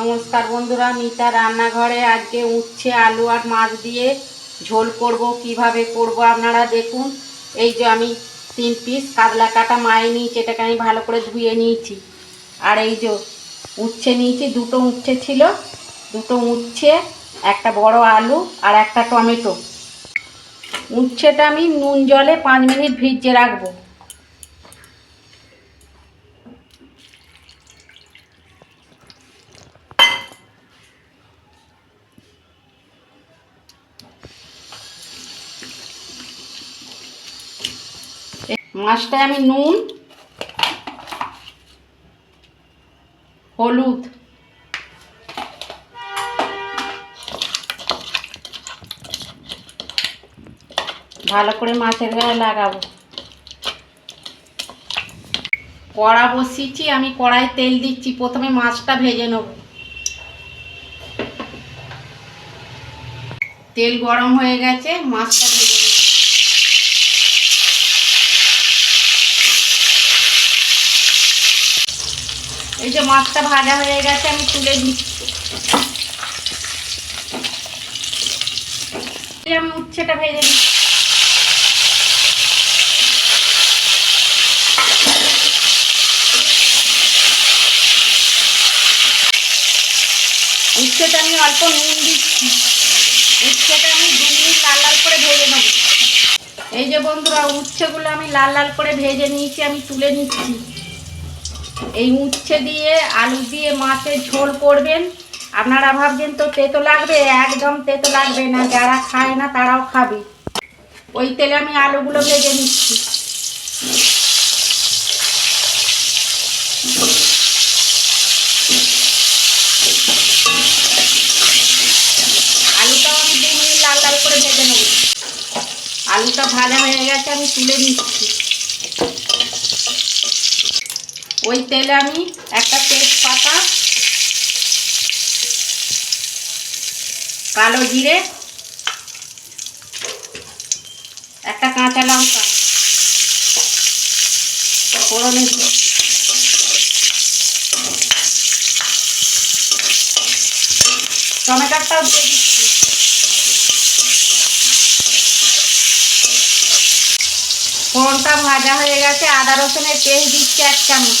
নমস্কার বন্ধুরা, মিতা রান্নাঘরে আজকে উচ্ছে, আলু আর মাছ দিয়ে ঝোল করব, কীভাবে করব আপনারা দেখুন। এই যে আমি তিন পিস কাতলা কাটা মায়ে নিয়েছি, এটাকে আমি ভালো করে ধুয়ে নিয়েছি। আর এই যে উচ্ছে নিয়েছি, দুটো উচ্ছে ছিল, দুটো উচ্ছে, একটা বড় আলু আর একটা টমেটো। উচ্ছেটা আমি নুন জলে পাঁচ মিনিট ভিজিয়ে রাখব। মাছটায় আমি নুন, হলুদ, ভালো করে মাছের গায়ে লাগাবো। কড়া বসিয়েছি, আমি কড়াই তেল দিচ্ছি, প্রথমে মাছটা ভেজে নেব। তেল গরম হয়ে গেছে, মাছটা ভেজে এই যে মাছটা ভাজা হয়ে গেছে, আমি তুলে দিচ্ছি। আমি উচ্ছেটা ভেজে দিচ্ছি উচ্ছেটা আমি অল্প নুন দিচ্ছি। উচ্ছেটা আমি দু মিনিট লাল লাল করে ভেজে নেব। এই যে বন্ধুরা, উচ্ছেগুলো আমি লাল লাল করে ভেজে নিয়েছি, আমি তুলে নিচ্ছি। এই উচ্ছে দিয়ে আলু দিয়ে মাছের ঝোল করবেন। আপনারা ভাবছেন তো তেতো লাগবে? একদম তেতো লাগবে না। যারা খায় না, তারাও খাবে। ওই তেলে আমি আলুগুলো ভেজে নিচ্ছি। আলুটাও আমি দু মিনিট লাল লাল করে ভেজে নেব। আলুটা ভাজা হয়ে গেছে, আমি তুলে নিচ্ছি। ওই তেলে আমি একটা তেজপাতা কালো জিরে একটা কাঁচা লঙ্কা ফোড়নে। টমেটোটাও দিয়ে দিচ্ছি ভাজা হয়ে গেছে, আদা রসুনের পেস্ট দিচ্ছি এক চামচ।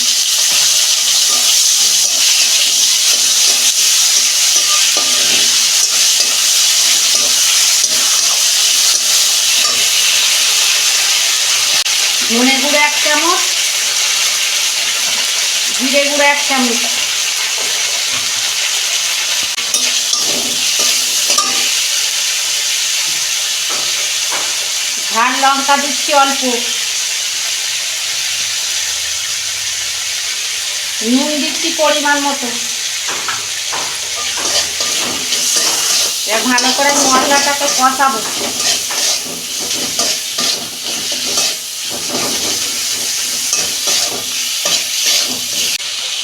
ধনে গুঁড়ো এক চামচ, জিরে গুঁড়ো এক চামচ। ঝাল লঙ্কা দিচ্ছি অল্প। নুন দিচ্ছি পরিমাণ মতো। ভালো করে মশলাটাকে কষাবো।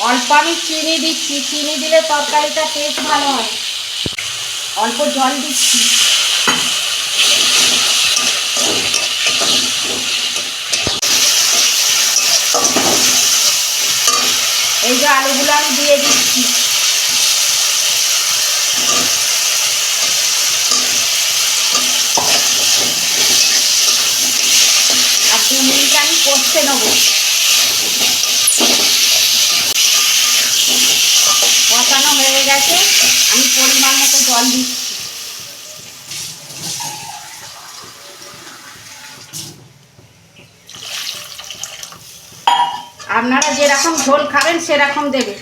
অল্প আমি চিনি দিচ্ছি। চিনি দিলে তরকারিটা টেস্ট ভালো হয়। অল্প জল দিচ্ছি। এই যে আলুগুলো আমি দিয়ে দিচ্ছি। আর দু মিনিট আমি কষতে নেব। কষানো হয়ে গেছে। আমি পরিমাণ মতো জল দিচ্ছি। আপনারা যেরকম ঝোল খাবেন, সেরকম দেবে।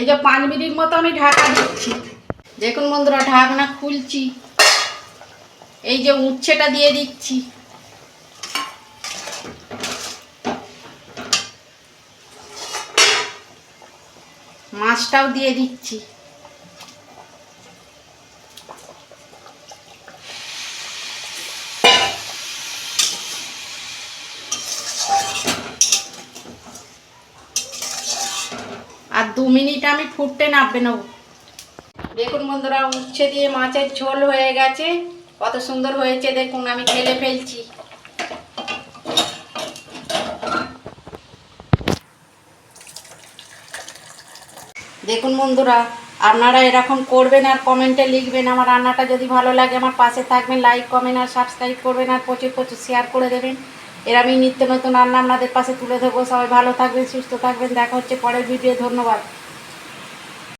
এই যে পাঁচ মিনিট মতো আমি ঢাকা দিচ্ছি। দেখুন বন্ধুরা, ঢাকনা খুলছি। এই যে উচ্ছেটা দিয়ে দিচ্ছি। মাছটাও দিয়ে দিচ্ছি। মিনিট আমি ফুটতে নামবে নেব দেখুন বন্ধুরা, উচ্ছে দিয়ে মাছের ঝোল হয়ে গেছে। কত সুন্দর হয়েছে, দেখুন, আমি ঢেলে ফেলছি। দেখুন বন্ধুরা, আপনারা এরকম করবেন আর কমেন্টে লিখবেন। আমার রান্নাটা যদি ভালো লাগে, আমার পাশে থাকবেন, লাইক, কমেন্ট আর সাবস্ক্রাইব করবেন আর প্রচুর প্রচুর শেয়ার করে দেবেন। এর আমি নিত্য নতুন রান্না আপনাদের পাশে তুলে দেবো সবাই ভালো থাকবেন, সুস্থ থাকবেন। দেখা হচ্ছে পরের ভিডিও ধন্যবাদ।